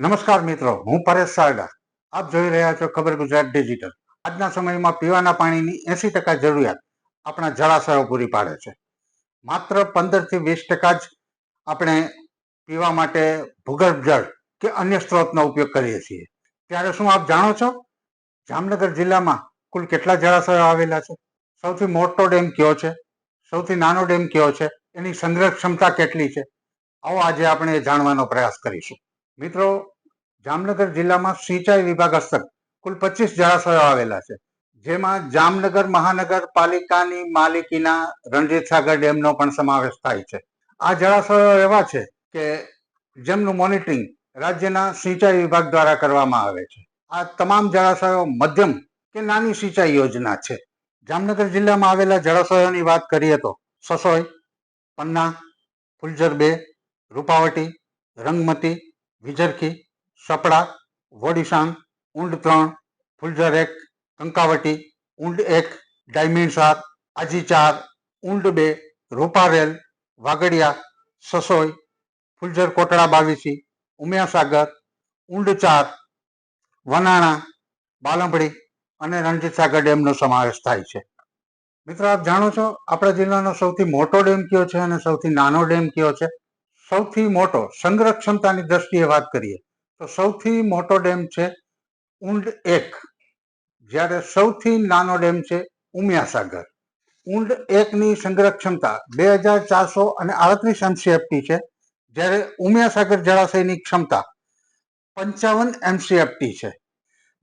નમસ્કાર મિત્રો, હું પરેશ સારડા આપ જોઈ રહ્યા છો ખબર ગુજરાત ડિજિટલ. આજના સમયમાં પીવાના પાણીની એસી ટકા જરૂરિયાત આપણા જળાશયો પૂરી પાડે છે. માત્ર પંદરથી વીસ ટકા જ આપણે પીવા માટે ભૂગર્ભ જળ કે અન્ય સ્ત્રોતનો ઉપયોગ કરીએ છીએ. ત્યારે શું આપ જાણો છો? જામનગર જિલ્લામાં કુલ કેટલા જળાશયો આવેલા છે? સૌથી મોટો ડેમ કયો છે? સૌથી નાનો ડેમ કયો છે? એની સંગ્રહ ક્ષમતા કેટલી છે? આવો આજે આપણે જાણવાનો પ્રયાસ કરીશું. મિત્રો, જામનગર જિલ્લામાં સિંચાઈ વિભાગ હસ્તક કુલ પચીસ જળાશયો આવેલા છે. જેમાં જામનગર મહાનગરપાલિકાની માલિકીના રણજીત સાગર ડેમનો પણ સમાવેશ થાય છે. આ જળાશયો એવા છે કે જેમનું મોનિટરિંગ રાજ્યના સિંચાઈ વિભાગ દ્વારા કરવામાં આવે છે. આ તમામ જળાશયો મધ્યમ કે નાની સિંચાઈ યોજના છે. જામનગર જિલ્લામાં આવેલા જળાશયોની વાત કરીએ તો સસોઈ, પન્ના ફુલજર બે, રૂપાવટી, રંગમતી વિજરખી સપડા, વોડીસાંગ, ઊંડ ત્રણ, ફુલઝર એક, કંકાવટી, ઊંડ એક, ડાયમંડ સાત, આજી ચાર, ઊંડ બે, રૂપારેલ, વાગડિયા, સસોઈ, ફુલઝર કોટડા બાવીસી ઉમિયાસાગર ઊંડ ચાર, વનાણા બાલંબડી અને રણજીત સાગર ડેમનો સમાવેશ થાય છે. મિત્રો, આપ જાણો છો, આપણા જિલ્લાનો સૌથી મોટો ડેમ કયો છે અને સૌથી નાનો ડેમ કયો છે? સૌથી મોટો સંગ્રહ ક્ષમતાની દ્રષ્ટિએ વાત કરીએ, તો સૌથી મોટો ડેમ છે ઊંડ એક. જ્યારે સૌથી નાનો ડેમ છે ઉમિયાસાગર. ઊંડ એકની સંગ્રહ ક્ષમતા બે હજાર ચારસો અને આડત્રીસ એમસીએફટી છે. જ્યારે ઉમિયાસાગર જળાશયની ક્ષમતા પંચાવન એમસીએફટી છે.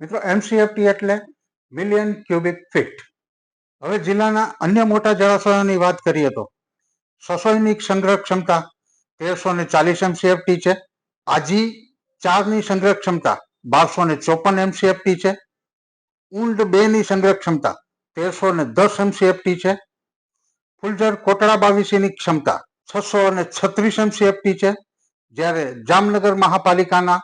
મિત્રો, એમસીએફટી એટલે મિલિયન ક્યુબિક ફીટ. હવે જિલ્લાના અન્ય મોટા જળાશયોની વાત કરીએ તો સસોઈની સંગ્રહ ક્ષમતા તેરસો ને ચાલીસ એમસીએફટી છે. આજી ચારની સંગ્રહ ક્ષમતા બારસો ને ચોપન એમસીએફટી છે. ઊંડ બે ની સંગ્રહ ક્ષમતા તેરસો ને દસ એમસીએફટી છે. ફુલઝર કોટડા બાવીસીની ક્ષમતા છસો અને છત્રીસ એમસીએફટી છે. જ્યારે જામનગર મહાપાલિકાના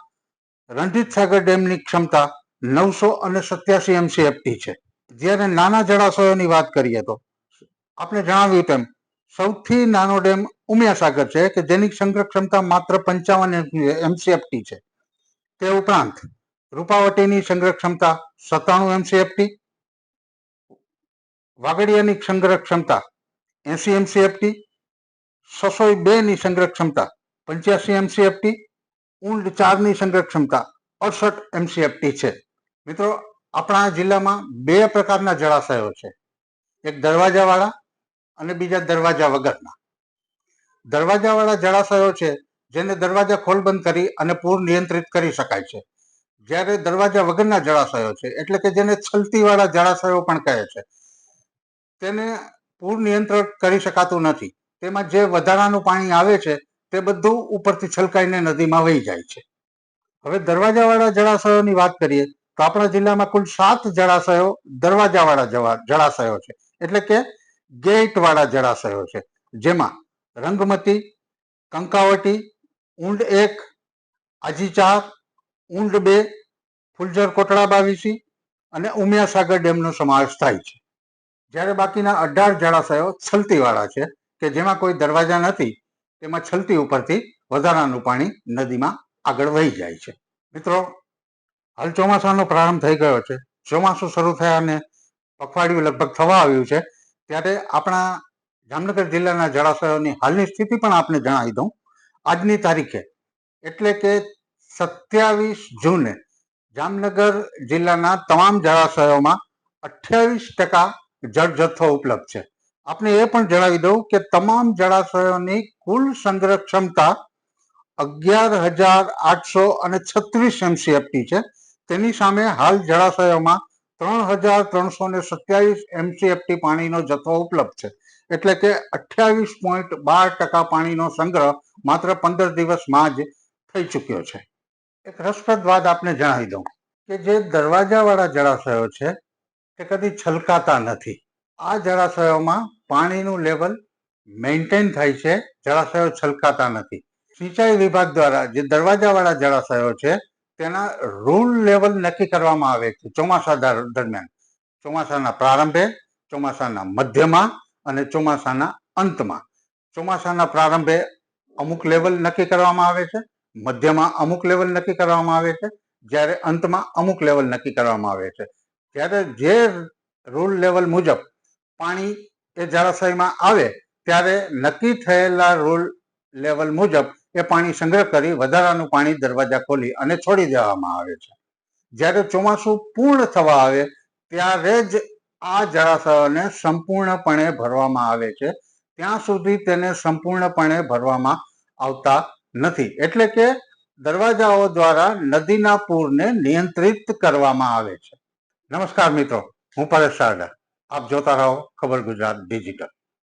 રણજીત સાગર ડેમની ક્ષમતા નવસો અને સત્યાસી એમસીએફટી છે. જ્યારે નાના જળાશયોની વાત કરીએ તો, આપણે જણાવ્યું તેમ સૌથી નાનો ડેમ ઉમિયાસાગર છે, કે જેની સંગ્રહ ક્ષમતા માત્ર પંચાવન એમસીએફટી છે. તે ઉપરાંત રૂપાવટીની સંગ્રહ ક્ષમતા સત્તાણું એમસીએફટી વાગડિયાની સંગ્રહ ક્ષમતા એસી એમસીએફટી, સસોઈ બે ની સંગ્રહ ક્ષમતા પંચ્યાસી એમસીએફટી, ઊંડ ચારની સંગ્રહ ક્ષમતા અડસઠ એમસીએફટી છે. મિત્રો, આપણા જિલ્લામાં બે પ્રકારના જળાશયો છે. એક દરવાજાવાળા અને બીજા દરવાજા વગરના. દરવાજાવાળા જળાશયો છે, જેને દરવાજા ખોલબંધ કરી અને પૂર નિયંત્રિત કરી શકાય છે. જ્યારે દરવાજા વગરના જળાશયો છે, એટલે કે જેને છલતીવાળા જળાશયો પણ કહે છે, તેને પૂર નિયંત્રણ કરી શકાતું નથી. તેમાં જે વધારાનું પાણી આવે છે, તે બધું ઉપરથી છલકાઈને નદીમાં વહી જાય છે. હવે દરવાજાવાળા જળાશયોની વાત કરીએ, તો આપણા જિલ્લામાં કુલ સાત જળાશયો દરવાજાવાળા જળાશયો છે. એટલે કે ગેટવાળા જળાશયો છે, જેમાં રંગમતી, કંકાવટી, ઊંડ એક, આજી ચાર, ઊંડ બે, ફુલઝર કોટડા બાવીસી અને ઉમિયાસાગર ડેમનો સમાવેશ થાય છે. જ્યારે બાકીના અઢાર જળાશયો છલતીવાળા છે કે જેમાં કોઈ દરવાજા નથી, તેમાં છલતી ઉપરથી વધારાનું પાણી નદીમાં આગળ વહી જાય છે. મિત્રો, હાલ ચોમાસાનો પ્રારંભ થઈ ગયો છે. ચોમાસું શરૂ થયા અને પખવાડિયું લગભગ થવા આવ્યું છે. ત્યારે આપણા જામનગર જિલ્લાના જળાશયોની હાલની સ્થિતિ પણ આપને જણાવી દઉં. આજની તારીખે એટલે કે સત્યાવીસ જૂને જામનગર જિલ્લાના તમામ જળાશયોમાં અઠ્યાવીસ ટકા જળ જથ્થો ઉપલબ્ધ છે. આપને એ પણ જણાવી દઉં કે તમામ જળાશયોની કુલ સંગ્રહ ક્ષમતા અગિયાર હજાર આઠસો અને છત્રીસ એમસીએફટી છે. તેની સામે હાલ જળાશયોમાં ત્રણ હજાર ત્રણસો ને સત્યાવીસ એમસીએફટી પાણીનો જથ્થો ઉપલબ્ધ છે. એટલે કે અઠ્યાવીસ પોઈન્ટ બાર ટકા પાણીનો સંગ્રહ માત્ર પંદર દિવસમાં જ થઈ ચૂક્યો છે. એક રસપ્રદ વાત આપને જણાવી દઉં કે જે દરવાજાવાળા જળાશયો છે તે કદી છલકાતા નથી. આ જળાશયોમાં પાણીનું લેવલ મેન્ટેન થાય છે, જળાશયો છલકાતા નથી. સિંચાઈ વિભાગ દ્વારા જે દરવાજાવાળા જળાશયો છે તેના રૂલ લેવલ નક્કી કરવામાં આવે છે ચોમાસા દરમિયાન. ચોમાસાના પ્રારંભે, ચોમાસાના મધ્યમાં અને ચોમાસાના અંતમાં. ચોમાસાના પ્રારંભે અમુક લેવલ નક્કી કરવામાં આવે છે, મધ્યમાં અમુક લેવલ નક્કી કરવામાં આવે છે, જ્યારે અંતમાં અમુક લેવલ નક્કી કરવામાં આવે છે. ત્યારે જે રૂલ લેવલ મુજબ પાણી એ જળાશયમાં આવે, ત્યારે નક્કી થયેલા રૂલ લેવલ મુજબ એ પાણી સંગ્રહ કરી વધારાનું પાણી દરવાજા ખોલી અને છોડી દેવામાં આવે છે. જ્યારે ચોમાસું પૂર્ણ થવા આવે, ત્યારે જ આ જળાશયોને સંપૂર્ણપણે ભરવામાં આવે છે. ત્યાં સુધી તેને સંપૂર્ણપણે ભરવામાં આવતા નથી. એટલે કે દરવાજાઓ દ્વારા નદીના પૂરને નિયંત્રિત કરવામાં આવે છે. નમસ્કાર મિત્રો, હું પરેશ સારડા આપ જોતા રહો ખબર ગુજરાત ડિજિટલ.